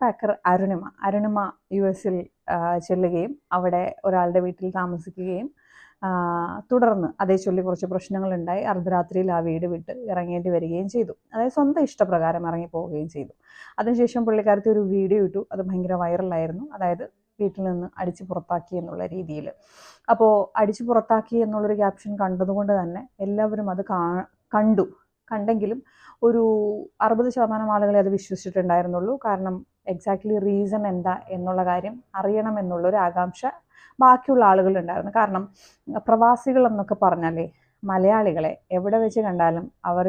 Packer Arunima. Arunima U എസിൽ ചെല്ലുകയും അവിടെ ഒരാളുടെ വീട്ടിൽ താമസിക്കുകയും തുടർന്ന് അതേ ചൊല്ലി കുറച്ച് പ്രശ്നങ്ങളുണ്ടായി. അർദ്ധരാത്രിയിൽ ആ വീട് വിട്ട് ഇറങ്ങേണ്ടി വരികയും ചെയ്തു. അതായത് സ്വന്തം ഇഷ്ടപ്രകാരം ഇറങ്ങി പോവുകയും ചെയ്തു. അതിനുശേഷം പുള്ളിക്കാരത്തി ഒരു വീഡിയോ ഇട്ടു. അത് ഭയങ്കര വൈറലായിരുന്നു. അതായത് വീട്ടിൽ നിന്ന് അടിച്ചു പുറത്താക്കി എന്നുള്ള രീതിയിൽ. അപ്പോൾ അടിച്ചു പുറത്താക്കി എന്നുള്ളൊരു ക്യാപ്ഷൻ കണ്ടതുകൊണ്ട് തന്നെ എല്ലാവരും അത് കണ്ടു. കണ്ടെങ്കിലും ഒരു അറുപത് ശതമാനം ആളുകളെ അത് വിശ്വസിച്ചിട്ടുണ്ടായിരുന്നുള്ളൂ. കാരണം എക്സാക്ട്ലി റീസൺ എന്താ എന്നുള്ള കാര്യം അറിയണമെന്നുള്ളൊരു ആകാംക്ഷ ബാക്കിയുള്ള ആളുകളുണ്ടായിരുന്നു. കാരണം പ്രവാസികൾ എന്നൊക്കെ പറഞ്ഞാലേ മലയാളികളെ എവിടെ വെച്ച് കണ്ടാലും അവർ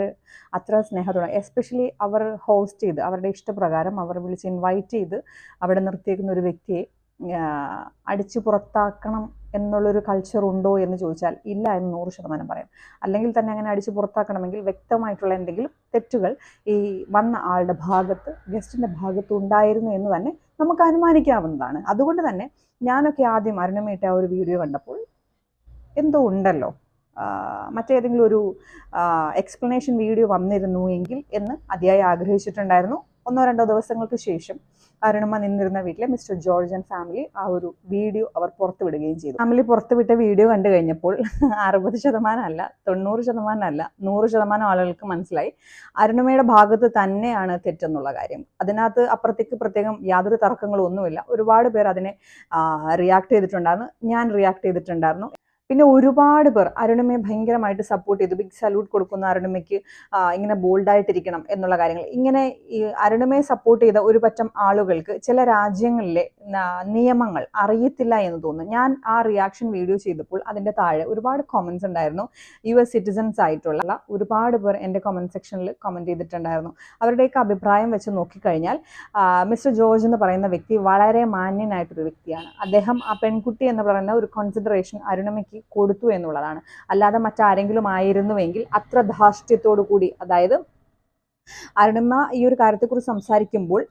അത്ര സ്നേഹത്തോടെ എസ്പെഷ്യലി അവർ ഹോസ്റ്റ് ചെയ്ത് അവരുടെ ഇഷ്ടപ്രകാരം അവർ വിളിച്ച് ഇൻവൈറ്റ് ചെയ്ത് അവിടെ നിർത്തിയേക്കുന്ന ഒരു വ്യക്തിയെ അടിച്ചു പുറത്താക്കണം എന്നുള്ളൊരു കൾച്ചർ ഉണ്ടോ എന്ന് ചോദിച്ചാൽ ഇല്ല എന്ന് നൂറ് ശതമാനം പറയാം. അല്ലെങ്കിൽ തന്നെ അങ്ങനെ അടിച്ചു പുറത്താക്കണമെങ്കിൽ വ്യക്തമായിട്ടുള്ള എന്തെങ്കിലും തെറ്റുകൾ ഈ വന്ന ആളുടെ ഭാഗത്ത് ഗസ്റ്റിന്റെ ഭാഗത്ത് ഉണ്ടായിരുന്നു എന്ന് തന്നെ നമുക്ക് അനുമാനിക്കാവുന്നതാണ്. അതുകൊണ്ട് തന്നെ ഞാനൊക്കെ ആദ്യം അരുണമേട്ട ആ ഒരു വീഡിയോ കണ്ടപ്പോൾ എന്തോ ഉണ്ടല്ലോ. മറ്റേതെങ്കിലും ഒരു എക്സ്പ്ലനേഷൻ വീഡിയോ വന്നിരുന്നു എങ്കിൽ എന്ന് അതിയായി ആഗ്രഹിച്ചിട്ടുണ്ടായിരുന്നു. ഒന്നോ രണ്ടോ ദിവസങ്ങൾക്ക് ശേഷം അരുണിമ നിന്നിരുന്ന വീട്ടിലെ മിസ്റ്റർ ജോർജ് ആൻഡ് ഫാമിലി ആ ഒരു വീഡിയോ അവർ പുറത്തുവിടുകയും ചെയ്തു. ഫാമിലി പുറത്തുവിട്ട വീഡിയോ കണ്ടു കഴിഞ്ഞപ്പോൾ അറുപത് ശതമാനം അല്ല തൊണ്ണൂറ് ശതമാനം അല്ല നൂറ് ശതമാനം ആളുകൾക്ക് മനസ്സിലായി. അരുണമ്മയുടെ ഭാഗത്ത് തന്നെയാണ് തെറ്റെന്നുള്ള കാര്യം. അതിനകത്ത് അപ്പുറത്തേക്ക് പ്രത്യേകം യാതൊരു തർക്കങ്ങളും ഒന്നുമില്ല ഒരുപാട് പേർ അതിനെ റിയാക്ട് ചെയ്തിട്ടുണ്ടായിരുന്നു. ഞാൻ റിയാക്ട് ചെയ്തിട്ടുണ്ടായിരുന്നു. പിന്നെ ഒരുപാട് പേർ അരുണിമയെ ഭയങ്കരമായിട്ട് സപ്പോർട്ട് ചെയ്തു. ബിഗ് സല്യൂട്ട് കൊടുക്കുന്ന അരുണിമയ്ക്ക് ഇങ്ങനെ ബോൾഡായിട്ടിരിക്കണം എന്നുള്ള കാര്യങ്ങൾ. ഇങ്ങനെ ഈ അരുണിമയെ സപ്പോർട്ട് ചെയ്ത ഒരു പറ്റം ആളുകൾക്ക് ചില രാജ്യങ്ങളിലെ നിയമങ്ങൾ അറിയത്തില്ല എന്ന് തോന്നുന്നു. ഞാൻ ആ റിയാക്ഷൻ വീഡിയോ ചെയ്തപ്പോൾ അതിന്റെ താഴെ ഒരുപാട് കോമൻസ് ഉണ്ടായിരുന്നു. യു എസ് സിറ്റിസൻസ് ആയിട്ടുള്ള ഒരുപാട് പേർ എന്റെ കമന്റ് സെക്ഷനിൽ കമന്റ് ചെയ്തിട്ടുണ്ടായിരുന്നു. അവരുടെയൊക്കെ അഭിപ്രായം വെച്ച് നോക്കിക്കഴിഞ്ഞാൽ മിസ്റ്റർ ജോർജ് എന്ന് പറയുന്ന വ്യക്തി വളരെ മാന്യനായിട്ടൊരു വ്യക്തിയാണ്. അദ്ദേഹം ആ പെൺകുട്ടി എന്ന് പറയുന്ന ഒരു കോൺസിഡറേഷൻ അരുണമയ്ക്ക് കൊടുത്തു എന്നുള്ളതാണ്. അല്ലാതെ മറ്റാരെങ്കിലും ആയിരുന്നുവെങ്കിൽ അത്ര ധാർഷ്ട്യത്തോടു കൂടി അതായത് അരുണിമ ഈ ഒരു കാര്യത്തെക്കുറിച്ച് സംസാരിക്കുമ്പോൾ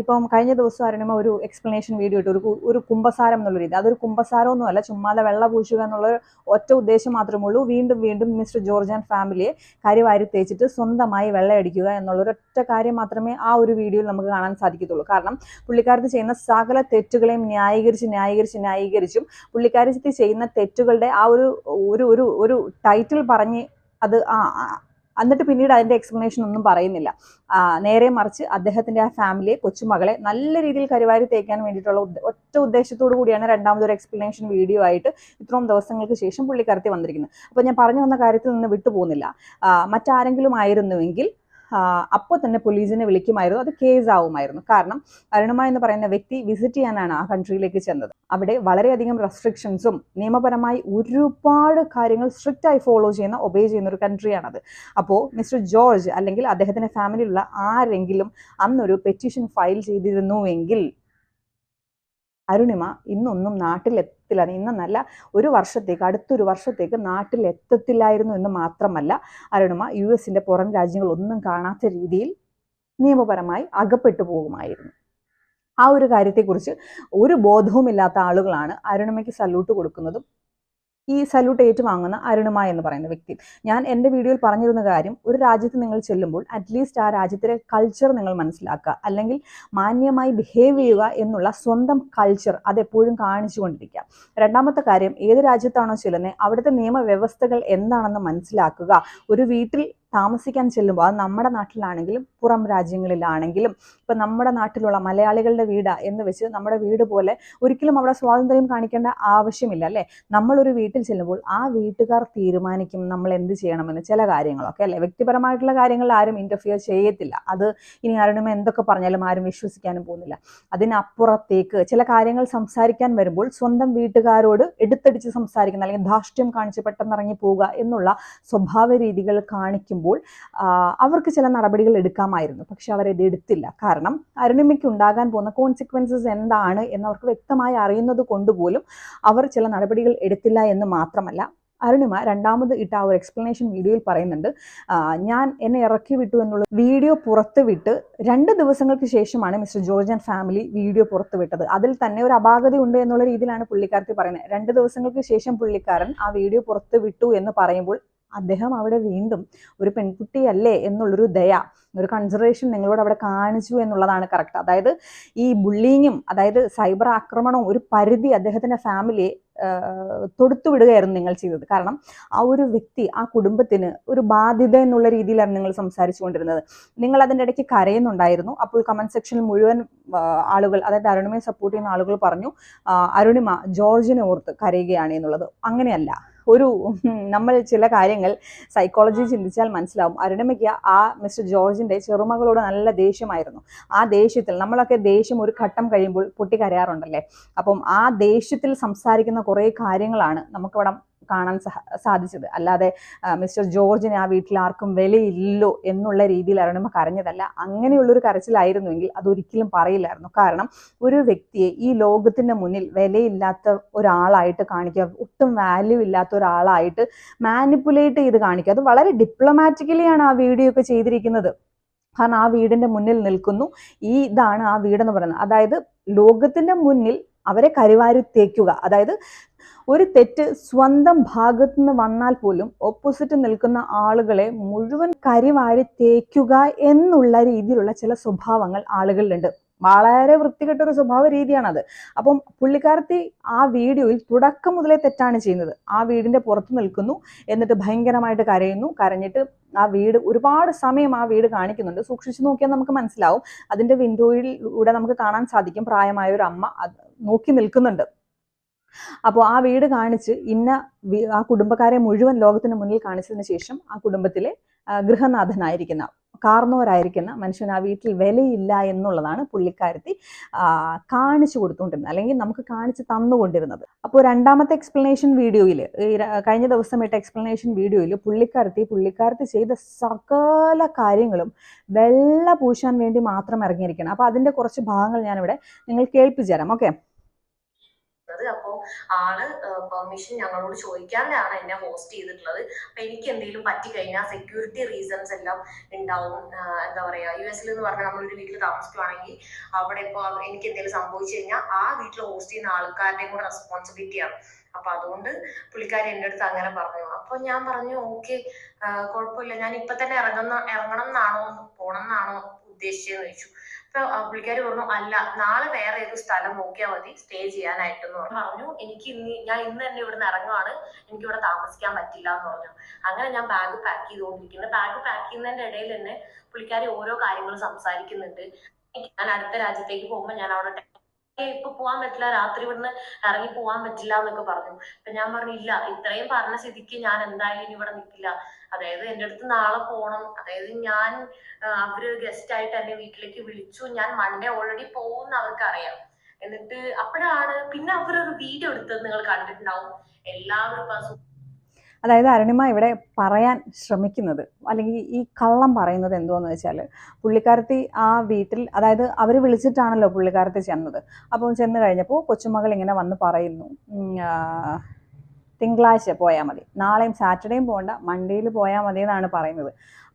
ഇപ്പം കഴിഞ്ഞ ദിവസം അരുണിമ ഒരു എക്സ്പ്ലനേഷൻ വീഡിയോ ഇട്ടു. ഒരു ഒരു കുംഭസാരം എന്നുള്ള രീതി. അതൊരു കുംഭസാരമൊന്നുമല്ല ചുമ്മാതെ വെള്ള പൂശുക എന്നുള്ള ഒറ്റ ഉദ്ദേശം മാത്രമേ ഉള്ളൂ വീണ്ടും വീണ്ടും മിസ്റ്റർ ജോർജ് ആൻഡ് ഫാമിലിയെ കരിവാരി തേച്ചിട്ട് സ്വന്തമായി വെള്ളയടിക്കുക എന്നുള്ള ഒരു ഒറ്റ കാര്യം മാത്രമേ ആ ഒരു വീഡിയോയിൽ നമുക്ക് കാണാൻ സാധിക്കത്തുള്ളൂ. കാരണം പുള്ളിക്കാരത്തി ചെയ്യുന്ന സകല തെറ്റുകളെയും ന്യായീകരിച്ച് ന്യായീകരിച്ച് ന്യായീകരിച്ചും പുള്ളിക്കാരത്തി ചെയ്യുന്ന തെറ്റുകളുടെ ആ ഒരു ഒരു ഒരു ടൈറ്റിൽ പറഞ്ഞ് അത് ആ, എന്നിട്ട് പിന്നീട് അതിന്റെ എക്സ്പ്ലനേഷൻ ഒന്നും പറയുന്നില്ല. നേരെ മറിച്ച് അദ്ദേഹത്തിന്റെ ആ ഫാമിലിയെ കൊച്ചുമകളെ നല്ല രീതിയിൽ കരുവാരി തേക്കാൻ വേണ്ടിയിട്ടുള്ള ഒറ്റ ഉദ്ദേശത്തോടു കൂടിയാണ് രണ്ടാമതൊരു എക്സ്പ്ലനേഷൻ വീഡിയോ ആയിട്ട് ഇത്രയും ദിവസങ്ങൾക്ക് ശേഷം പുള്ളിക്കാരത്തി വന്നിരിക്കുന്നത്. അപ്പോൾ ഞാൻ പറഞ്ഞു വന്ന കാര്യത്തിൽ നിന്ന് വിട്ടുപോകുന്നില്ല. മറ്റാരെങ്കിലും ആയിരുന്നുവെങ്കിൽ അപ്പോൾ തന്നെ പോലീസിനെ വിളിക്കുമായിരുന്നു. അത് കേസ് ആവുമായിരുന്നു. കാരണം അരുണമ എന്ന് പറയുന്ന വ്യക്തി വിസിറ്റ് ചെയ്യാനാണ് ആ കൺട്രിയിലേക്ക് ചെന്നത്. അവിടെ വളരെയധികം റെസ്ട്രിക്ഷൻസും നിയമപരമായി ഒരുപാട് കാര്യങ്ങൾ സ്ട്രിക്റ്റ് ആയി ഫോളോ ചെയ്യുന്ന ഒബേ ചെയ്യുന്ന ഒരു കൺട്രിയാണത് അപ്പോൾ മിസ്റ്റർ ജോർജ് അല്ലെങ്കിൽ അദ്ദേഹത്തിന്റെ ഫാമിലിയിലുള്ള ആരെങ്കിലും അന്നൊരു പെറ്റീഷൻ ഫയൽ ചെയ്തിരുന്നുവെങ്കിൽ അരുണിമ ഇന്നൊന്നും നാട്ടിലെത്തില്ല. ഇന്നല്ല ഒരു വർഷത്തേക്ക് അടുത്തൊരു വർഷത്തേക്ക് നാട്ടിൽ എത്തത്തില്ലായിരുന്നു എന്ന് മാത്രമല്ല അരുണിമ യു എസിന്റെ പുറം രാജ്യങ്ങളൊന്നും കാണാത്ത രീതിയിൽ നിയമപരമായി അകപ്പെട്ടു പോകുമായിരുന്നു. ആ ഒരു കാര്യത്തെക്കുറിച്ച് ഒരു ബോധവുമില്ലാത്ത ആളുകളാണ് അരുണിമയ്ക്ക് സല്യൂട്ട് കൊടുക്കുന്നതും ഈ സല്യൂട്ട് ഏറ്റുവാങ്ങുന്ന അരുണിമ എന്ന് പറയുന്ന വ്യക്തി. ഞാൻ എന്റെ വീഡിയോയിൽ പറഞ്ഞിരുന്ന കാര്യം ഒരു രാജ്യത്ത് നിങ്ങൾ ചെല്ലുമ്പോൾ അറ്റ്ലീസ്റ്റ് ആ രാജ്യത്തിലെ കൾച്ചർ നിങ്ങൾ മനസ്സിലാക്കുക. അല്ലെങ്കിൽ മാന്യമായി ബിഹേവ് ചെയ്യുക എന്നുള്ള സ്വന്തം കൾച്ചർ അതെപ്പോഴും കാണിച്ചുകൊണ്ടിരിക്കുക രണ്ടാമത്തെ കാര്യം ഏത് രാജ്യത്താണോ ചെല്ലുന്നത് അവിടുത്തെ നിയമവ്യവസ്ഥകൾ എന്താണെന്ന് മനസ്സിലാക്കുക. ഒരു വീട്ടിൽ താമസിക്കാൻ ചെല്ലുമ്പോൾ അത് നമ്മുടെ നാട്ടിലാണെങ്കിലും പുറം രാജ്യങ്ങളിലാണെങ്കിലും ഇപ്പം നമ്മുടെ നാട്ടിലുള്ള മലയാളികളുടെ വീടാ എന്ന് വെച്ച് നമ്മുടെ വീട് പോലെ ഒരിക്കലും അവിടെ സ്വാതന്ത്ര്യം കാണിക്കേണ്ട ആവശ്യമില്ല അല്ലേ? നമ്മളൊരു വീട്ടിൽ ചെല്ലുമ്പോൾ ആ വീട്ടുകാർ തീരുമാനിക്കും നമ്മൾ എന്ത് ചെയ്യണമെന്ന് ചില കാര്യങ്ങളൊക്കെ അല്ലേ? വ്യക്തിപരമായിട്ടുള്ള കാര്യങ്ങളിൽ ആരും ഇന്റർഫിയർ ചെയ്യത്തില്ല. അത് ഇനി ആരോടും എന്തൊക്കെ പറഞ്ഞാലും ആരും വിശ്വസിക്കാനും പോകുന്നില്ല. അതിനപ്പുറത്തേക്ക് ചില കാര്യങ്ങൾ സംസാരിക്കാൻ വരുമ്പോൾ സ്വന്തം വീട്ടുകാരോട് എടുത്തടിച്ച് സംസാരിക്കുന്ന അല്ലെങ്കിൽ ധാർഷ്ട്യം കാണിച്ച് പെട്ടെന്ന് ഇറങ്ങി പോവുക എന്നുള്ള സ്വഭാവ രീതികൾ കാണിക്കുമ്പോൾ ആ, അവർക്ക് ചില നടപടികൾ എടുക്കാമായിരുന്നു. പക്ഷെ അവരത് എടുത്തില്ല. കാരണം അരുണിമയ്ക്ക് ഉണ്ടാകാൻ പോകുന്ന കോൺസിക്വൻസസ് എന്താണ് എന്ന് അവർക്ക് വ്യക്തമായി അറിയുന്നത് കൊണ്ടുപോലും അവർ ചില നടപടികൾ എടുത്തില്ല എന്ന് മാത്രമല്ല അരുണിമ രണ്ടാമത് ഇട്ട ആ ഒരു എക്സ്പ്ലനേഷൻ വീഡിയോയിൽ പറയുന്നുണ്ട്. ഞാൻ എന്നെ ഇറക്കി വിട്ടു എന്നുള്ള വീഡിയോ പുറത്ത് വിട്ട് രണ്ട് ദിവസങ്ങൾക്ക് ശേഷമാണ് mister George and family video പുറത്ത് വിട്ടത്. അതിൽ തന്നെ ഒരു അപാകത ഉണ്ട് എന്നുള്ള രീതിയിലാണ് പുള്ളിക്കാരത്തി പറയുന്നത്. രണ്ട് ദിവസങ്ങൾക്ക് ശേഷം പുള്ളിക്കാരൻ ആ വീഡിയോ പുറത്ത് വിട്ടു എന്ന് പറയുമ്പോൾ അദ്ദേഹം അവിടെ വീണ്ടും ഒരു പെൺകുട്ടിയല്ലേ എന്നുള്ളൊരു ദയ ഒരു കൺസിഡറേഷൻ നിങ്ങളോട് അവിടെ കാണിച്ചു എന്നുള്ളതാണ് കറക്റ്റ് അതായത് ഈ ബുള്ളിങ്ങും അതായത് സൈബർ ആക്രമണവും ഒരു പരിധി അദ്ദേഹത്തിന്റെ ഫാമിലിയെ തൊടുത്തു വിടുകയായിരുന്നു നിങ്ങൾ ചെയ്തത്. കാരണം ആ ഒരു വ്യക്തി ആ കുടുംബത്തിന് ഒരു ബാധ്യത എന്നുള്ള രീതിയിലാണ് നിങ്ങൾ സംസാരിച്ചു കൊണ്ടിരുന്നത്. നിങ്ങൾ അതിന്റെ ഇടയ്ക്ക് കരയുന്നുണ്ടായിരുന്നു. അപ്പോൾ കമന്റ് സെക്ഷനിൽ മുഴുവൻ ആളുകൾ അതായത് അരുണിമയെ സപ്പോർട്ട് ചെയ്യുന്ന ആളുകൾ പറഞ്ഞു അരുണിമ ജോർജിനെ ഓർത്ത് കരയുകയാണ് എന്നുള്ളത്. അങ്ങനെയല്ല. ഒരു നമ്മൾ ചില കാര്യങ്ങൾ സൈക്കോളജി ചിന്തിച്ചാൽ മനസ്സിലാവും. അരുണിമയ്ക്ക് ആ മിസ്റ്റർ ജോർജിന്റെ ചെറുമകളോട് നല്ല ദേഷ്യമായിരുന്നു. ആ ദേഷ്യത്തിൽ നമ്മളൊക്കെ ദേഷ്യം ഒരു ഘട്ടം കഴിയുമ്പോൾ പൊട്ടിക്കരയാറുണ്ടല്ലേ അപ്പം ആ ദേഷ്യത്തിൽ സംസാരിക്കുന്ന കുറേ കാര്യങ്ങളാണ് നമുക്കിവിടെ കാണാൻ സാധിച്ചത്. അല്ലാതെ മിസ്റ്റർ ജോർജിന് ആ വീട്ടിൽ ആർക്കും വിലയില്ലോ എന്നുള്ള രീതിയിൽ അരുണിമ കരഞ്ഞതല്ല. അങ്ങനെയുള്ളൊരു കരച്ചിലായിരുന്നുവെങ്കിൽ അതൊരിക്കലും പറയില്ലായിരുന്നു. കാരണം ഒരു വ്യക്തിയെ ഈ ലോകത്തിന്റെ മുന്നിൽ വിലയില്ലാത്ത ഒരാളായിട്ട് കാണിക്കുക ഒട്ടും വാല്യൂ ഇല്ലാത്ത ഒരാളായിട്ട് മാനിപ്പുലേറ്റ് ചെയ്ത് കാണിക്കുക അത് വളരെ ഡിപ്ലോമാറ്റിക്കലിയാണ് ആ വീഡിയോ ഒക്കെ ചെയ്തിരിക്കുന്നത്. കാരണം ആ വീടിന്റെ മുന്നിൽ നിൽക്കുന്നു. ഈ ഇതാണ് ആ വീടെന്ന് പറയുന്നത്. അതായത് ലോകത്തിന്റെ മുന്നിൽ അവരെ കരിവാരി തേക്കുക. അതായത് ഒരു തെറ്റ് സ്വന്തം ഭാഗത്തു നിന്ന് വന്നാൽ പോലും ഓപ്പോസിറ്റ് നിൽക്കുന്ന ആളുകളെ മുഴുവൻ കരിവാരി തേക്കുക എന്നുള്ള രീതിയിലുള്ള ചില സ്വഭാവങ്ങൾ ആളുകളിലുണ്ട്. വളരെ വൃത്തികെട്ട ഒരു സ്വഭാവ രീതിയാണത്. അപ്പം പുള്ളിക്കാരത്തി ആ വീഡിയോയിൽ തുടക്കം മുതലേ തെറ്റാണ് ചെയ്യുന്നത്. ആ വീടിന്റെ പുറത്ത് നിൽക്കുന്നു എന്നിട്ട് ഭയങ്കരമായിട്ട് കരയുന്നു. കരഞ്ഞിട്ട് ആ വീട് ഒരുപാട് സമയം ആ വീട് കാണിക്കുന്നുണ്ട്. സൂക്ഷിച്ചു നോക്കിയാൽ നമുക്ക് മനസ്സിലാവും. അതിന്റെ വിൻഡോയിലൂടെ നമുക്ക് കാണാൻ സാധിക്കും. പ്രായമായ ഒരു അമ്മ നോക്കി നിൽക്കുന്നുണ്ട്. അപ്പോൾ ആ വീട് കാണിച്ച് ഇന്ന ആ കുടുംബക്കാരെ മുഴുവൻ ലോകത്തിന് മുന്നിൽ കാണിച്ചതിന് ശേഷം ആ കുടുംബത്തിലെ ഗൃഹനാഥനായിരിക്കുന്ന കാർന്നോരായിരിക്കുന്ന മനുഷ്യൻ ആ വീട്ടിൽ വിലയില്ല എന്നുള്ളതാണ് പുള്ളിക്കാരത്തി കാണിച്ചു കൊടുത്തുകൊണ്ടിരുന്നത് അല്ലെങ്കിൽ നമുക്ക് കാണിച്ച് തന്നുകൊണ്ടിരുന്നത്. അപ്പോൾ രണ്ടാമത്തെ എക്സ്പ്ലനേഷൻ വീഡിയോയിൽ കഴിഞ്ഞ ദിവസം ഇട്ട എക്സ്പ്ലനേഷൻ വീഡിയോയിൽ പുള്ളിക്കാരത്തി പുള്ളിക്കാരത്തി ചെയ്ത സകല കാര്യങ്ങളും വെള്ള പൂശാൻ വേണ്ടി മാത്രം ഇറങ്ങിയിരിക്കണം അപ്പോൾ അതിന്റെ കുറച്ച് ഭാഗങ്ങൾ ഞാനിവിടെ നിങ്ങൾ കേൾപ്പിച്ചു തരാം ഓക്കെ? ചെയ്തത് അപ്പോൾ ആൾ പെർമിഷൻ ഞങ്ങളോട് ചോദിക്കാതെയാണ് എന്നെ ഹോസ്റ്റ് ചെയ്തിട്ടുള്ളത്. അപ്പൊ എനിക്ക് എന്തെങ്കിലും പറ്റിക്കഴിഞ്ഞാൽ സെക്യൂരിറ്റി റീസൺസ് എല്ലാം ഉണ്ടാവും. എന്താ പറയാ യു എസിൽ എന്ന് പറഞ്ഞാൽ നമ്മളൊരു വീട്ടിൽ താമസിക്കുവാണെങ്കിൽ അവിടെ ഇപ്പോൾ എനിക്ക് എന്തെങ്കിലും സംഭവിച്ചു കഴിഞ്ഞാൽ ആ വീട്ടിൽ ഹോസ്റ്റ് ചെയ്യുന്ന ആൾക്കാരുടെയും കൂടെ റെസ്പോൺസിബിലിറ്റിയാണ് അപ്പൊ അതുകൊണ്ട് പുള്ളിക്കാരി എന്റെ അടുത്ത് അങ്ങനെ പറഞ്ഞു. അപ്പൊ ഞാൻ പറഞ്ഞു ഓക്കെ കുഴപ്പമില്ല. ഞാൻ ഇപ്പൊ തന്നെ ഇറങ്ങുന്ന ഇറങ്ങണം എന്നാണോ പോണം എന്നാണോ ഉദ്ദേശിച്ചതെന്ന് ചോദിച്ചു. അപ്പൊ പുള്ളിക്കാരി പറഞ്ഞു അല്ല നാളെ വേറെ ഏത് സ്ഥലം നോക്കിയാൽ മതി സ്റ്റേ ചെയ്യാനായിട്ടെന്ന് പറഞ്ഞു. പറഞ്ഞു എനിക്ക് ഇന്ന് ഞാൻ ഇന്ന് തന്നെ ഇവിടുന്ന് ഇറങ്ങുവാണ് എനിക്ക് ഇവിടെ താമസിക്കാൻ പറ്റില്ല എന്ന് പറഞ്ഞു. അങ്ങനെ ഞാൻ ബാഗ് പാക്ക് ചെയ്തുകൊണ്ടിരിക്കുന്നത് ബാഗ് പാക്ക് ചെയ്യുന്നതിന്റെ ഇടയിൽ തന്നെ പുള്ളിക്കാരി ഓരോ കാര്യങ്ങളും സംസാരിക്കുന്നുണ്ട്. ഞാൻ അടുത്ത രാജ്യത്തേക്ക് പോകുമ്പോൾ ഞാൻ അവിടെ "ഏയ് ഇപ്പൊ പോവാൻ പറ്റില്ല രാത്രി ഇവിടുന്ന് ഇറങ്ങി പോവാൻ പറ്റില്ല എന്നൊക്കെ പറഞ്ഞു. അപ്പൊ ഞാൻ പറഞ്ഞു ഇല്ല ഇത്രയും പറഞ്ഞ സ്ഥിതിക്ക് ഞാൻ എന്തായാലും ഇവിടെ നിൽക്കില്ല അതായത് എന്റെ അടുത്ത് നാളെ പോണം. അതായത് ഞാൻ അവർ ഗസ്റ്റ് ആയിട്ട് എന്നെ വീട്ടിലേക്ക് വിളിച്ചു. ഞാൻ മൺഡേ ഓൾറെഡി പോകുന്ന അവർക്ക് അറിയാം എന്നിട്ട് അപ്പോഴാണ് പിന്നെ അവർ ഒരു വീഡിയോ എടുത്തത് നിങ്ങൾ കണ്ടിട്ടുണ്ടാവും. എല്ലാവരും അതായത് അരുണിമ ഇവിടെ പറയാൻ ശ്രമിക്കുന്നത് അല്ലെങ്കിൽ ഈ കള്ളം പറയുന്നത് എന്തോന്ന് വെച്ചാൽ പുള്ളിക്കാരത്തി ആ വീട്ടിൽ അതായത് അവർ വിളിച്ചിട്ടാണല്ലോ പുള്ളിക്കാരത്തി ചെന്നത്. അപ്പോൾ ചെന്ന് കഴിഞ്ഞപ്പോൾ കൊച്ചുമകൾ ഇങ്ങനെ വന്ന് പറയുന്നു തിങ്കളാഴ്ച പോയാൽ മതി. നാളെയും സാറ്റർഡേയും പോകണ്ട മൺഡേയിൽ പോയാൽ മതി എന്നാണ് പറയുന്നത്.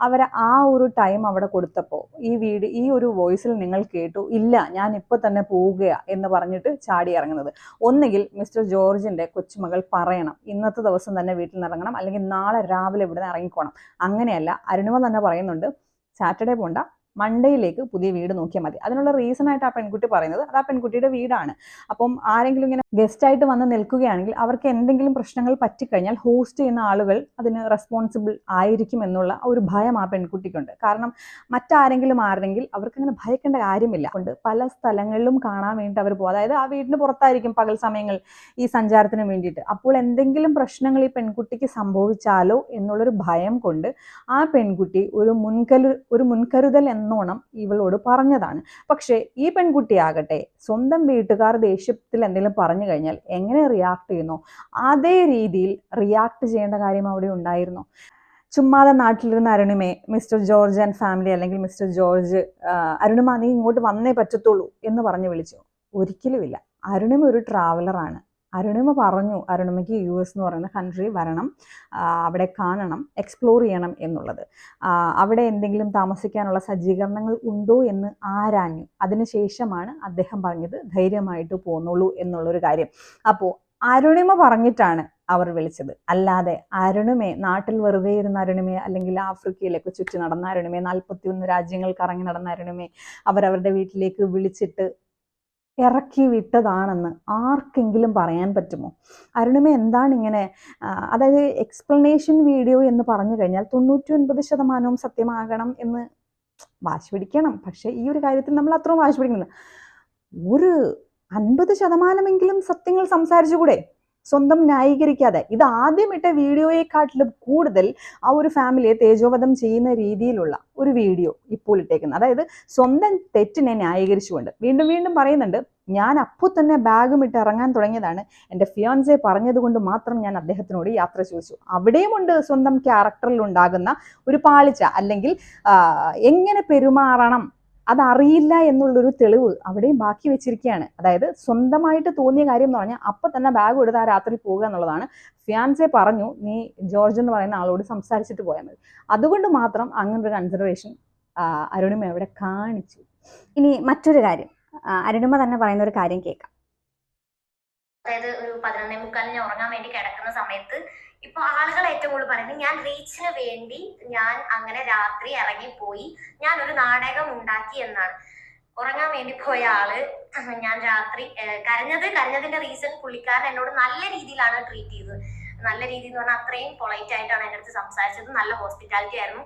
അവർ ആ ഒരു ടൈം അവിടെ കൊടുത്തപ്പോൾ ഈ വീട് ഈ ഒരു വോയിസിൽ നിങ്ങൾ കേട്ടു ഇല്ല ഞാൻ ഇപ്പോൾ തന്നെ പോവുകയാണ് എന്ന് പറഞ്ഞിട്ട് ചാടി ഇറങ്ങുന്നത്. ഒന്നുകിൽ മിസ്റ്റർ ജോർജിന്റെ കൊച്ചുമകൾ പറയണം ഇന്നത്തെ ദിവസം തന്നെ വീട്ടിൽ നിന്ന് ഇറങ്ങണം അല്ലെങ്കിൽ നാളെ രാവിലെ ഇവിടെ നിന്ന് ഇറങ്ങിക്കോണം. അങ്ങനെയല്ല അരുണിമ തന്നെ പറയുന്നുണ്ട് സാറ്റർഡേ പോണ്ട മൺഡേയിലേക്ക് പുതിയ വീട് നോക്കിയാൽ മതി. അതിനുള്ള റീസൺ ആയിട്ട് ആ പെൺകുട്ടി പറയുന്നത് അത് ആ പെൺകുട്ടിയുടെ വീടാണ്. അപ്പം ആരെങ്കിലും ഇങ്ങനെ ഗസ്റ്റ് ആയിട്ട് വന്ന് നിൽക്കുകയാണെങ്കിൽ അവർക്ക് എന്തെങ്കിലും പ്രശ്നങ്ങൾ പറ്റിക്കഴിഞ്ഞാൽ ഹോസ്റ്റ് ചെയ്യുന്ന ആളുകൾ അതിന് റെസ്പോൺസിബിൾ ആയിരിക്കും എന്നുള്ള ഒരു ഭയം ആ പെൺകുട്ടിക്കുണ്ട്. കാരണം മറ്റാരെങ്കിലും ആരെങ്കിൽ അവർക്ക് അങ്ങനെ ഭയക്കേണ്ട കാര്യമില്ല. കൊണ്ട് പല സ്ഥലങ്ങളിലും കാണാൻ വേണ്ടി അവർ പോകും. അതായത് ആ വീടിന് പുറത്തായിരിക്കും പകൽ സമയങ്ങൾ ഈ സഞ്ചാരത്തിന് വേണ്ടിയിട്ട്. അപ്പോൾ എന്തെങ്കിലും പ്രശ്നങ്ങൾ ഈ പെൺകുട്ടിക്ക് സംഭവിച്ചാലോ എന്നുള്ളൊരു ഭയം കൊണ്ട് ആ പെൺകുട്ടി ഒരു മുൻകരു ഒരു മുൻകരുതൽ എന്നോണം ഇവളോട് പറഞ്ഞതാണ്. പക്ഷേ ഈ പെൺകുട്ടിയാകട്ടെ സ്വന്തം വീട്ടുകാർ ദേഷ്യത്തിൽ എന്തെങ്കിലും പറഞ്ഞു കഴിഞ്ഞാൽ എങ്ങനെ റിയാക്ട് ചെയ്യുന്നു? അതേ രീതിയിൽ റിയാക്ട് ചെയ്യേണ്ട കാര്യം അവിടെ ഉണ്ടായിരുന്നു. ചുമ്മാതെ നാട്ടിലിരുന്ന അരുണിമേ മിസ്റ്റർ ജോർജ് ആൻഡ് ഫാമിലി അല്ലെങ്കിൽ മിസ്റ്റർ ജോർജ് അരുണിമ നീ ഇങ്ങോട്ട് വന്നേ പറ്റത്തുള്ളൂ എന്ന് പറഞ്ഞ് വിളിച്ചു. ഒരിക്കലുമില്ല അരുണിമ ഒരു ട്രാവലറാണ് അരുണിമ പറഞ്ഞു അരുണിമയ്ക്ക് യു എസ് എന്ന് പറയുന്ന കൺട്രി വരണം അവിടെ കാണണം എക്സ്പ്ലോർ ചെയ്യണം എന്നുള്ളത്. അവിടെ എന്തെങ്കിലും താമസിക്കാനുള്ള സജ്ജീകരണങ്ങൾ ഉണ്ടോ എന്ന് ആരാഞ്ഞു? അതിനുശേഷമാണ് അദ്ദേഹം പറഞ്ഞത് ധൈര്യമായിട്ട് പോന്നുള്ളൂ എന്നുള്ളൊരു കാര്യം. അപ്പോൾ അരുണിമ പറഞ്ഞിട്ടാണ് അവർ വിളിച്ചത്. അല്ലാതെ അരുണിമെ നാട്ടിൽ വെറുതെ ഇരുന്ന അരുണിമെ അല്ലെങ്കിൽ ആഫ്രിക്കയിലേക്ക് ചുറ്റി നടന്ന അരുണിമെ നാൽപ്പത്തി ഒന്ന് രാജ്യങ്ങൾ കറങ്ങി നടന്ന അരുണിമെ അവരവരുടെ വീട്ടിലേക്ക് വിളിച്ചിട്ട് ഇറക്കി വിട്ടതാണെന്ന് ആർക്കെങ്കിലും പറയാൻ പറ്റുമോ? അരുണിമ എന്താണ് ഇങ്ങനെ അതായത് എക്സ്പ്ലനേഷൻ വീഡിയോ എന്ന് പറഞ്ഞു കഴിഞ്ഞാൽ തൊണ്ണൂറ്റി ഒൻപത് ശതമാനവും സത്യമാകണം എന്ന് വാശി പിടിക്കണം. പക്ഷേ ഈ ഒരു കാര്യത്തിൽ നമ്മൾ അത്രയും വാശി പിടിക്കുന്നില്ല. ഒരു അൻപത് ശതമാനമെങ്കിലും സത്യങ്ങൾ സംസാരിച്ചുകൂടെ? സ്വന്തം ന്യായീകരിക്കാതെ. ഇത് ആദ്യം ഇട്ട വീഡിയോയെക്കാട്ടിലും കൂടുതൽ ആ ഒരു ഫാമിലിയെ തേജോവധം ചെയ്യുന്ന രീതിയിലുള്ള ഒരു വീഡിയോ ഇപ്പോൾ ഇട്ടേക്കുന്നത്. അതായത് സ്വന്തം തെറ്റിനെ ന്യായീകരിച്ചുകൊണ്ട്. വീണ്ടും വീണ്ടും പറയുന്നുണ്ട് ഞാൻ അപ്പോൾ തന്നെ ബാഗും ഇട്ട് ഇറങ്ങാൻ തുടങ്ങിയതാണ്. എന്റെ ഫിയോൻസെ പറഞ്ഞതുകൊണ്ട് മാത്രം ഞാൻ അദ്ദേഹത്തിനോട് യാത്ര ചോദിച്ചു. അവിടെയുമുണ്ട് സ്വന്തം ക്യാരക്ടറിൽ ഉണ്ടാകുന്ന ഒരു പാളിച്ച അല്ലെങ്കിൽ എങ്ങനെ പെരുമാറണം അതറിയില്ല എന്നുള്ളൊരു തെളിവ് അവിടെയും ബാക്കി വെച്ചിരിക്കുകയാണ്. അതായത് സ്വന്തമായിട്ട് തോന്നിയ കാര്യം എന്ന് പറഞ്ഞാൽ അപ്പൊ തന്നെ ബാഗ് എടുത്ത് ആ രാത്രി പോകുക എന്നുള്ളതാണ്. ഫിയാൻസെ പറഞ്ഞു നീ ജോർജ് എന്ന് പറയുന്ന ആളോട് സംസാരിച്ചിട്ട് പോയാൽ മതി. അതുകൊണ്ട് മാത്രം അങ്ങനെ ഒരു കൺസർവേഷൻ അരുണിമ അവിടെ കാണിച്ചു. ഇനി മറ്റൊരു കാര്യം അരുണിമ തന്നെ പറയുന്ന ഒരു കാര്യം കേൾക്കാം. അതായത് ഒരു പതിനൊന്നേ മുക്കാലിന് ഉറങ്ങാൻ വേണ്ടി കിടക്കുന്ന സമയത്ത് ഇപ്പൊ ആളുകൾ ഏറ്റവും കൂടുതൽ പറയുന്നത് ഞാൻ റീച്ചിന് വേണ്ടി ഞാൻ അങ്ങനെ രാത്രി ഇറങ്ങിപ്പോയി ഞാൻ ഒരു നാടകം ഉണ്ടാക്കി എന്നാണ്. ഉറങ്ങാൻ വേണ്ടി പോയ ആൾ ഞാൻ രാത്രി കരഞ്ഞത് കരഞ്ഞതിന്റെ റീസൺ പുള്ളിക്കാരൻ എന്നോട് നല്ല രീതിയിലാണ് ട്രീറ്റ് ചെയ്തത്. നല്ല രീതി എന്ന് പറഞ്ഞാൽ അത്രയും പൊളൈറ്റ് ആയിട്ടാണ് എന്റെ അടുത്ത് സംസാരിച്ചത്. നല്ല ഹോസ്പിറ്റാലിറ്റി ആയിരുന്നു.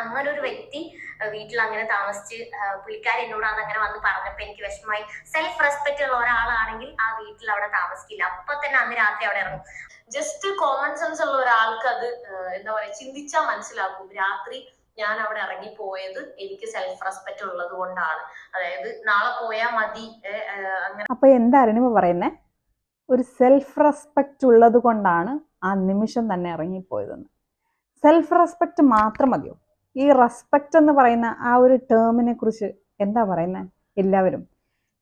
അങ്ങനെ ഒരു വ്യക്തി വീട്ടിൽ അങ്ങനെ താമസിച്ച് പുള്ളിക്കാരി എന്നോടാണ് അങ്ങനെ വന്ന് പറഞ്ഞപ്പോ എനിക്ക് വിഷമമായി. സെൽഫ് റെസ്പെക്ട് ഉള്ള ഒരാളാണെങ്കിൽ ആ വീട്ടിൽ അവിടെ താമസിക്കില്ല. അപ്പൊ തന്നെ അന്ന് രാത്രി അവിടെ ഇറങ്ങും. ജസ്റ്റ് കോമൺ സെൻസ് ഉള്ള ഒരാൾക്ക് അത് എന്താ പറയാ ചിന്തിച്ചാൽ മനസ്സിലാകും രാത്രി ഞാൻ അവിടെ ഇറങ്ങി പോയത് എനിക്ക് സെൽഫ് റെസ്പെക്ട് ഉള്ളത് കൊണ്ടാണ്. അതായത് നാളെ പോയാൽ മതി അങ്ങനെ. അപ്പൊ എന്താ ഇപ്പൊ പറയുന്നേ? ഒരു സെൽഫ് റെസ്പെക്റ്റ് ഉള്ളത് കൊണ്ടാണ് ആ നിമിഷം തന്നെ ഇറങ്ങിപ്പോയതെന്ന്. സെൽഫ് റെസ്പെക്റ്റ് മാത്രം മതിയോ? ഈ റെസ്പെക്റ്റ് എന്ന് പറയുന്ന ആ ഒരു ടേമിനെ കുറിച്ച് എന്താ പറയുന്നത് എല്ലാവരും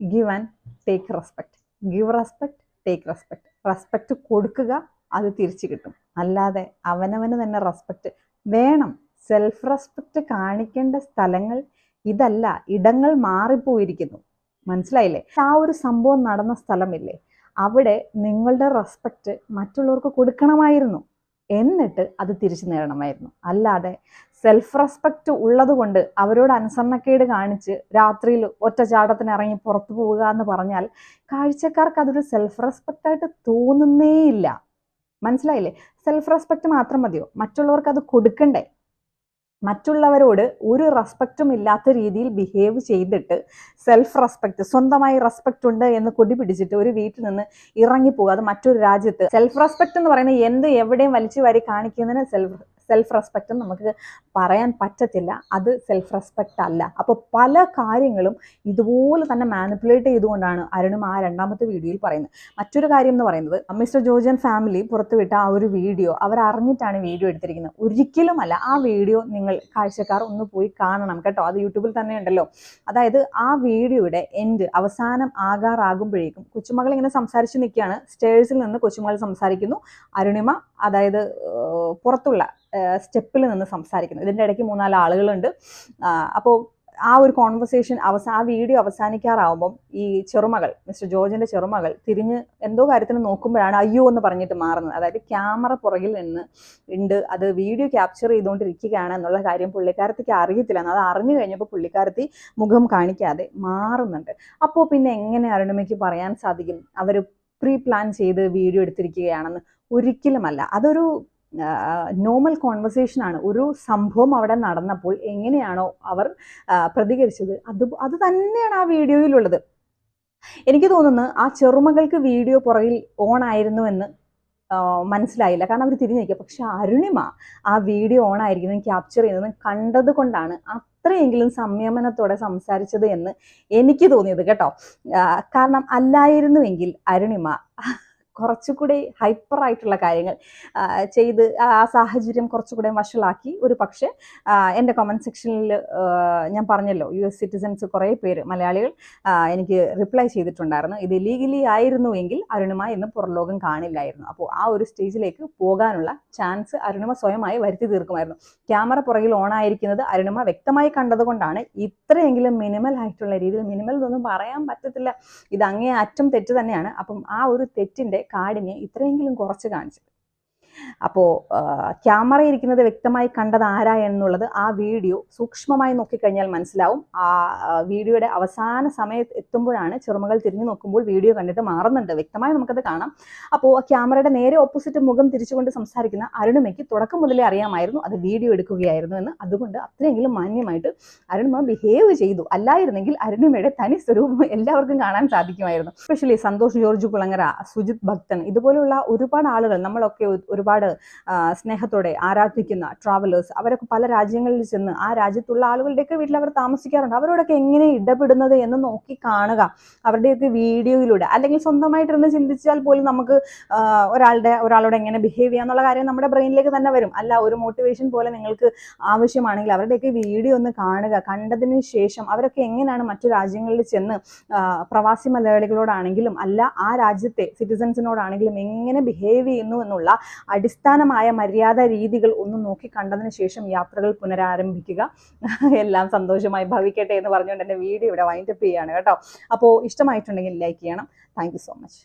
give and take respect give respect take respect respect കൊടുക്കുക അത് തിരിച്ചു കിട്ടും. അല്ലാതെ അവനവന് തന്നെ റെസ്പെക്റ്റ് വേണം. സെൽഫ് റെസ്പെക്റ്റ് കാണിക്കേണ്ട സ്ഥലങ്ങൾ ഇതല്ല. ഇടങ്ങൾ മാറിപ്പോയിരിക്കുന്നു. മനസ്സിലായില്ലേ? ആ ഒരു സംഭവം നടന്ന സ്ഥലമില്ലേ? അവിടെ നിങ്ങളുടെ റെസ്പെക്റ്റ് മറ്റുള്ളവർക്ക് കൊടുക്കണമായിരുന്നു. എന്നിട്ട് അത് തിരിച്ചു നേടണമായിരുന്നു. അല്ലാതെ സെൽഫ് റെസ്പെക്ട് ഉള്ളതുകൊണ്ട് അവരോട് അനുസരണക്കേട് കാണിച്ച് രാത്രിയിൽ ഒറ്റച്ചാട്ടത്തിന് ഇറങ്ങി പുറത്തു പോവുക എന്ന് പറഞ്ഞാൽ കാഴ്ചക്കാർക്ക് അതൊരു സെൽഫ് റെസ്പെക്റ്റ് ആയിട്ട് തോന്നുന്നേയില്ല. മനസ്സിലായില്ലേ? സെൽഫ് റെസ്പെക്ട് മാത്രം മതിയോ? മറ്റുള്ളവർക്ക് അത് കൊടുക്കണ്ടേ? മറ്റുള്ളവരോട് ഒരു റെസ്പെക്റ്റും ഇല്ലാത്ത രീതിയിൽ ബിഹേവ് ചെയ്തിട്ട് സെൽഫ് റെസ്പെക്ട് സ്വന്തമായി റെസ്പെക്ട് ഉണ്ട് എന്ന് കൊടി പിടിച്ചിട്ട് ഒരു വീട്ടിൽ നിന്ന് ഇറങ്ങിപ്പോകുക അത് മറ്റൊരു രാജ്യത്ത് സെൽഫ് റെസ്പെക്ട് എന്ന് പറയുന്നത് എന്ത് എവിടെയും വലിച്ചു വാരി കാണിക്കുന്നതിന് സെൽഫ് സെൽഫ് റെസ്പെക്റ്റ് നമുക്ക് പറയാൻ പറ്റത്തില്ല. അത് സെൽഫ് റെസ്പെക്റ്റ് അല്ല. അപ്പോൾ പല കാര്യങ്ങളും ഇതുപോലെ തന്നെ മാനിപ്പുലേറ്റ് ചെയ്തുകൊണ്ടാണ് അരുണും ആ രണ്ടാമത്തെ വീഡിയോയിൽ പറയുന്നത്. മറ്റൊരു കാര്യം എന്ന് പറയുന്നത് മിസ്റ്റർ ജോർജൻ ഫാമിലി പുറത്തുവിട്ട ആ ഒരു വീഡിയോ അവർ അറിഞ്ഞിട്ടാണ് വീഡിയോ എടുത്തിരിക്കുന്നത്. ഒരിക്കലുമല്ല ആ വീഡിയോ നിങ്ങൾ കാഴ്ചക്കാർ ഒന്ന് പോയി കാണണം കേട്ടോ. അത് യൂട്യൂബിൽ തന്നെ ഉണ്ടല്ലോ. അതായത് ആ വീഡിയോയുടെ എൻഡ് അവസാനം ആകാറാകുമ്പോഴേക്കും കൊച്ചുമകൾ ഇങ്ങനെ സംസാരിച്ച് നിൽക്കുകയാണ്. സ്റ്റേഴ്സിൽ നിന്ന് കൊച്ചുമകൾ സംസാരിക്കുന്നു. അരുണിമ അതായത് പുറത്തുള്ള സ്റ്റെപ്പിൽ നിന്ന് സംസാരിക്കുന്നു. ഇതിന്റെ ഇടയ്ക്ക് മൂന്നാൽ ആളുകളുണ്ട്. അപ്പോൾ ആ ഒരു കോൺവെർസേഷൻ അവസാ ആ വീഡിയോ അവസാനിക്കാറാവുമ്പം ഈ ചെറുമകൾ മിസ്റ്റർ ജോർജിന്റെ ചെറുമകൾ തിരിഞ്ഞ് എന്തോ കാര്യത്തിന് നോക്കുമ്പോഴാണ് അയ്യോ എന്ന് പറഞ്ഞിട്ട് മാറുന്നത്. അതായത് ക്യാമറ പുറകിൽ നിന്ന് ഉണ്ട്. അത് വീഡിയോ ക്യാപ്ചർ ചെയ്തുകൊണ്ടിരിക്കുകയാണ് എന്നുള്ള കാര്യം പുള്ളിക്കാരത്തിക്ക് അറിയത്തില്ല. അത് അറിഞ്ഞു കഴിഞ്ഞപ്പോൾ പുള്ളിക്കാരത്തി മുഖം കാണിക്കാതെ മാറുന്നുണ്ട്. അപ്പോൾ പിന്നെ എങ്ങനെ അരുണിമയ്ക്ക് പറയാൻ സാധിക്കും? അവർ പ്രീ പ്ലാൻ ചെയ്ത് വീഡിയോ എടുത്തിരിക്കുകയാണെന്ന് ഒരിക്കലുമല്ല. അതൊരു നോർമൽ കോൺവെർസേഷൻ ആണ്. ഒരു സംഭവം അവിടെ നടന്നപ്പോൾ എങ്ങനെയാണോ അവർ പ്രതികരിച്ചത്. അത് അത് തന്നെയാണ് ആ വീഡിയോയിലുള്ളത്. എനിക്ക് തോന്നുന്നു ആ ചെറുമകൾക്ക് വീഡിയോ പുറകിൽ ഓൺ ആയിരുന്നു എന്ന് മനസ്സിലായില്ല. കാരണം അവർ തിരിഞ്ഞു നിൽക്കുക പക്ഷെ അരുണിമ ആ വീഡിയോ ഓൺ ആയിരിക്കുന്നതും ക്യാപ്ചർ ചെയ്യുന്നതും കണ്ടത് കൊണ്ടാണ് അത്രയെങ്കിലും സംയമനത്തോടെ സംസാരിച്ചത് എന്ന് എനിക്ക് തോന്നിയത് കേട്ടോ. കാരണം അല്ലായിരുന്നുവെങ്കിൽ അരുണിമ കുറച്ചുകൂടി ഹൈപ്പർ ആയിട്ടുള്ള കാര്യങ്ങൾ ചെയ്ത് ആ സാഹചര്യം കുറച്ചുകൂടെ വഷളാക്കി ഒരു പക്ഷേ എന്റെ കമന്റ് സെക്ഷനിൽ ഞാൻ പറഞ്ഞല്ലോ യു എസ് സിറ്റിസൺസ് കുറേ പേര് മലയാളികൾ എനിക്ക് റിപ്ലൈ ചെയ്തിട്ടുണ്ടായിരുന്നു. ഇത് ലീഗലി ആയിരുന്നു എങ്കിൽ അരുണിമ ഇന്ന് പുറലോകം കാണില്ലായിരുന്നു. അപ്പോൾ ആ ഒരു സ്റ്റേജിലേക്ക് പോകാനുള്ള ചാൻസ് അരുണിമ സ്വയമായി വരുത്തി തീർക്കുമായിരുന്നു. ക്യാമറ പുറകിൽ ഓൺ ആയിരിക്കുന്നത് അരുണിമ വ്യക്തമായി കണ്ടതുകൊണ്ടാണ്. ഇത്രയെങ്കിലും മിനിമൽ ആയിട്ടുള്ള രീതിയിൽ മിനിമൽ എന്നൊന്നും പറയാൻ പറ്റത്തില്ല. ഇത് അങ്ങേ അറ്റം തെറ്റ് തന്നെയാണ്. അപ്പം ആ ഒരു തെറ്റിന്റെ കാഠിന്യം ഇത്രയെങ്കിലും കുറച്ച് കാണിച്ചത് അപ്പോൾ ക്യാമറ ഇരിക്കുന്നത് വ്യക്തമായി കണ്ടത് ആരാ എന്നുള്ളത് ആ വീഡിയോ സൂക്ഷ്മമായി നോക്കിക്കഴിഞ്ഞാൽ മനസ്സിലാവും. ആ വീഡിയോയുടെ അവസാന സമയത്ത് എത്തുമ്പോഴാണ് ചെറുമകൾ തിരിഞ്ഞു നോക്കുമ്പോൾ വീഡിയോ കണ്ടിട്ട് മാറുന്നുണ്ട്. വ്യക്തമായി നമുക്കത് കാണാം. അപ്പോൾ ക്യാമറയുടെ നേരെ ഓപ്പോസിറ്റ് മുഖം തിരിച്ചുകൊണ്ട് സംസാരിക്കുന്ന അരുണിമയ്ക്ക് തുടക്കം മുതലേ അറിയാമായിരുന്നു അത് വീഡിയോ എടുക്കുകയായിരുന്നു എന്ന്. അതുകൊണ്ട് അത്രയെങ്കിലും മാന്യമായിട്ട് അരുണിമ ബിഹേവ് ചെയ്തു. അല്ലായിരുന്നെങ്കിൽ അരുണിമയുടെ തനി സ്വരൂപം എല്ലാവർക്കും കാണാൻ സാധിക്കുമായിരുന്നു. സ്പെഷ്യലി സന്തോഷ് ജോർജ് കുളങ്ങര സുജിത് ഭക്തൻ ഇതുപോലുള്ള ഒരുപാട് ആളുകൾ നമ്മളൊക്കെ ഒ- ഒരുപാട് സ്നേഹത്തോടെ ആരാധിക്കുന്ന ട്രാവലേഴ്സ് അവരൊക്കെ പല രാജ്യങ്ങളിൽ ചെന്ന് ആ രാജ്യത്തുള്ള ആളുകളുടെയൊക്കെ വീട്ടിൽ അവർ താമസിക്കാറുണ്ട്. അവരോടൊക്കെ എങ്ങനെ ഇടപെടുന്നത് എന്ന് നോക്കി കാണുക. അവരുടെയൊക്കെ വീഡിയോയിലൂടെ അല്ലെങ്കിൽ സ്വന്തമായിട്ടിരുന്ന് ചിന്തിച്ചാൽ പോലും നമുക്ക് ഒരാളുടെ ഒരാളോട് എങ്ങനെ ബിഹേവ് ചെയ്യാന്നുള്ള കാര്യം നമ്മുടെ ബ്രെയിനിലേക്ക് തന്നെ വരും. അല്ല ഒരു മോട്ടിവേഷൻ പോലെ നിങ്ങൾക്ക് ആവശ്യമാണെങ്കിൽ അവരുടെയൊക്കെ വീഡിയോ ഒന്ന് കാണുക. കണ്ടതിന് ശേഷം അവരൊക്കെ എങ്ങനെയാണ് മറ്റു രാജ്യങ്ങളിൽ ചെന്ന് പ്രവാസി മലയാളികളോടാണെങ്കിലും അല്ല ആ രാജ്യത്തെ സിറ്റിസൺസിനോടാണെങ്കിലും എങ്ങനെ ബിഹേവ് ചെയ്യുന്നു എന്നുള്ള അടിസ്ഥാനമായ മര്യാദ രീതികൾ ഒന്ന് നോക്കി കണ്ടതിന് ശേഷം യാത്രകൾ പുനരാരംഭിക്കുക. എല്ലാം സന്തോഷമായി ഭവിക്കട്ടെ എന്ന് പറഞ്ഞുകൊണ്ട് എന്റെ വീഡിയോ ഇവിടെ വൈൻഡപ്പ് ചെയ്യാണ് കേട്ടോ. അപ്പോൾ ഇഷ്ടമായിട്ടുണ്ടെങ്കിൽ ലൈക്ക് ചെയ്യണം. Thank so much